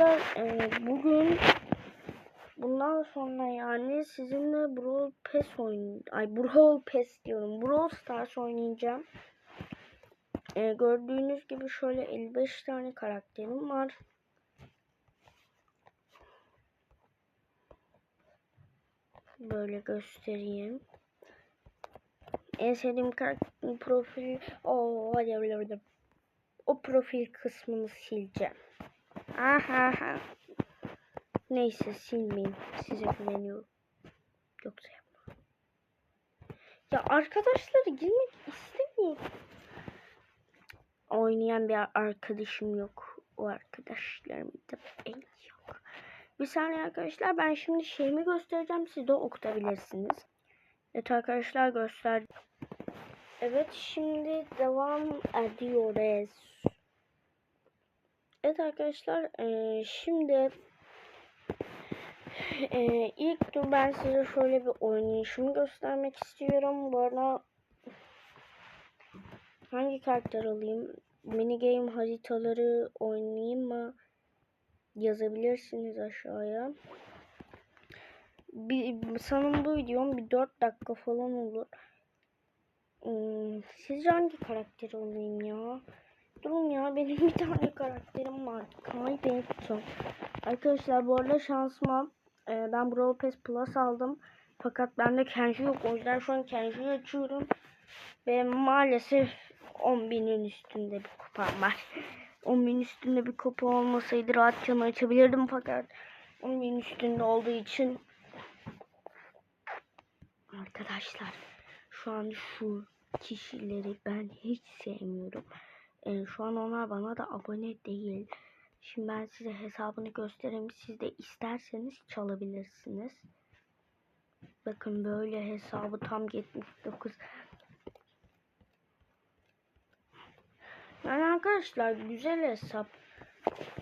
arkadaşlar e, bugün bundan sonra yani sizinle Brawl Pass oyun ay Brawl Pass diyorum. Brawl Stars oynayacağım. E, gördüğünüz gibi şöyle 55 tane karakterim var. Böyle göstereyim. En sevdiğim karakter profil o. O profil kısmını sileceğim. Aha. Neyse silmeyin. Size güveniyorum. Yoksa yapma. Ya arkadaşları girmek istemiyorum. Oynayan bir arkadaşım yok. O arkadaşlarım da el yok. Bir saniye arkadaşlar ben şimdi şeyimi göstereceğim. Siz de okutabilirsiniz. Evet arkadaşlar göster. Evet şimdi devam ediyoruz. Evet arkadaşlar eee, şimdi eee, ilk tur ben size şöyle bir oynayışımı göstermek istiyorum. Bu arada hangi karakter alayım? Mini game haritaları oynayayım mı? Yazabilirsiniz aşağıya. Bir, sanırım bu videom bir 4 dakika falan olur. Hmm, sizce hangi karakteri olayım ya? Durun ya benim bir tane karakterim var. Kaybettim. Arkadaşlar bu arada şansıma e, ben Brawl Pass Plus aldım. Fakat bende Kenji yok. O yüzden şu an Kenji'yi açıyorum. Ve maalesef 10.000'in üstünde bir kupam var. 10.000 üstünde bir kupa olmasaydı rahatça açabilirdim fakat 10.000 üstünde olduğu için Arkadaşlar şu an şu kişileri ben hiç sevmiyorum. Ee, şu an onlar bana da abone değil. Şimdi ben size hesabını göstereyim. Siz de isterseniz çalabilirsiniz. Bakın böyle hesabı tam 79. Yani arkadaşlar güzel hesap.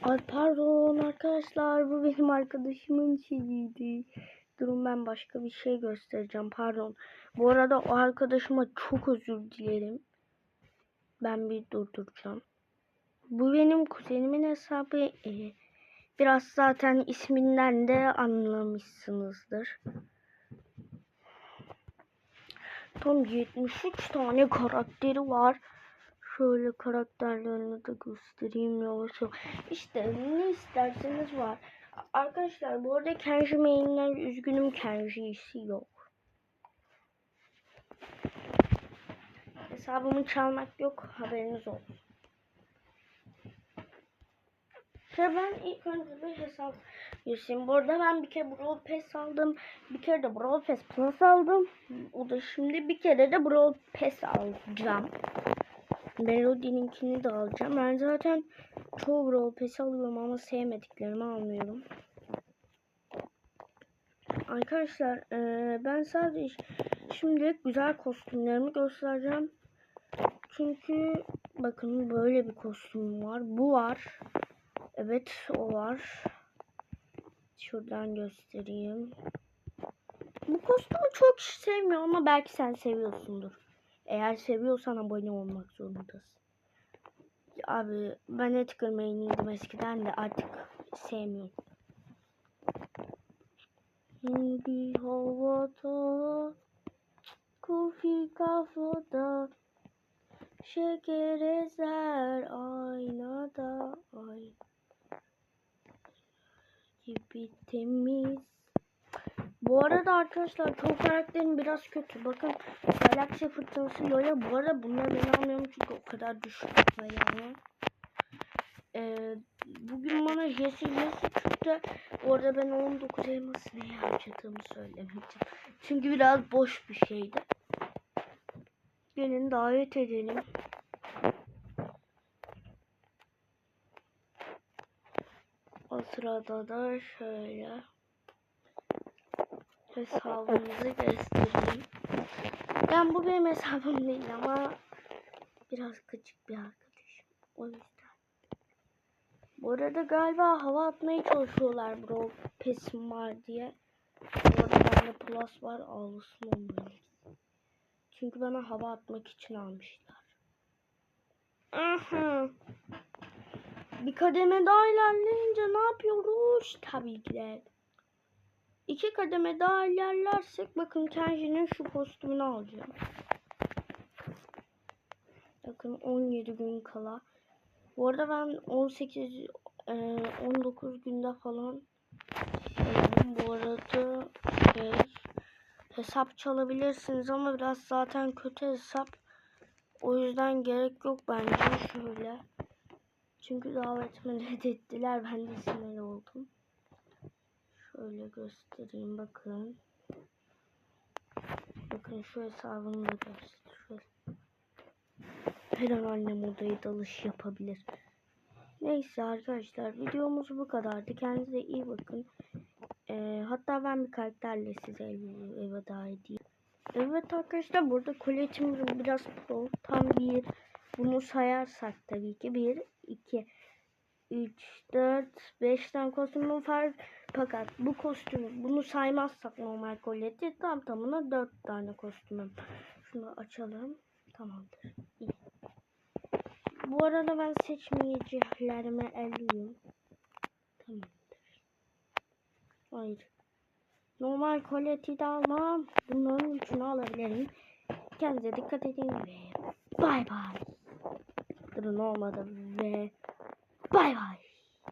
Ay pardon arkadaşlar bu benim arkadaşımın şeyiydi. Durun ben başka bir şey göstereceğim pardon. Bu arada o arkadaşıma çok özür dilerim. Ben bir durduracağım. Bu benim kuzenimin hesabı. Ee, biraz zaten isminden de anlamışsınızdır. Tam 73 tane karakteri var. Şöyle karakterlerini de göstereyim yavaşça. İşte ne isterseniz var. Arkadaşlar bu arada Kenji mainler üzgünüm Kenji'si yok. Hesabımı çalmak yok haberiniz olsun. Şöyle ben ilk önce bir hesap gireyim. Bu arada ben bir kere Brawl Pass aldım. Bir kere de Brawl Pass Plus aldım. O da şimdi bir kere de Brawl Pass alacağım. Melody'ninkini de alacağım. Ben zaten çoğu Brawl Pass alıyorum ama sevmediklerimi almıyorum. Arkadaşlar eee, ben sadece şimdilik güzel kostümlerimi göstereceğim. Çünkü bakın böyle bir kostüm var. Bu var. Evet o var. Şuradan göstereyim. Bu kostümü çok kişi sevmiyor ama belki sen seviyorsundur. Eğer seviyorsan abone olmak zorundasın. Abi ben Edgar main'iydim eskiden de artık sevmiyorum. Şimdi havada Kufi kafada Şeker ezer aynada ay Gibi temiz Bu arada arkadaşlar çoğu karakterim biraz kötü. Bakın Galaxy fırtınası Yoya. Bu arada bunları ben almıyorum çünkü o kadar düşük yani. Ee, bugün bana Jesse Jesse çıktı. Orada ben 19 elması neye harcadığımı söylemeyeceğim. Çünkü biraz boş bir şeydi. Gelin davet edelim. O sırada da şöyle hesabımızı göstereyim. Ben bu benim hesabım değil ama biraz küçük bir arkadaşım. O yüzden. Bu arada galiba hava atmaya çalışıyorlar bro. Pesim var diye. Bu arada bende plus var. Ağlısın onları. Çünkü bana hava atmak için almışlar. Aha. Bir kademe daha ilerleyince ne yapıyoruz? Tabii ki de. İki kademe daha ilerlersek bakın Kenji'nin şu kostümünü alacağım. Bakın 17 gün kala. Bu arada ben 18 e, 19 günde falan. Bu arada şey, hesap çalabilirsiniz ama biraz zaten kötü hesap. O yüzden gerek yok bence şöyle. Çünkü davetimi reddettiler. Ben de sinir oldum. Şöyle göstereyim bakın. Bakın şu hesabını da gösteriyorum. Her an annem odaya dalış yapabilir. Neyse arkadaşlar videomuz bu kadardı. Kendinize iyi bakın. Ee, hatta ben bir karakterle size eve, eve daha edeyim. Evet arkadaşlar burada koletim biraz pro. Tam bir bunu sayarsak tabii ki 1, 2, 3, 4, 5 tane kostümüm var. Fakat bu kostümü bunu saymazsak normal koleti tam tamına 4 tane kostümüm. Şunu açalım. Tamamdır. İyi. Bu arada ben seçmeyicilerime elliyim. Tamamdır. Hayır. Normal koleti de almam. Bunların üçünü alabilirim. Kendinize dikkat edin ve bay bay. バイバイ。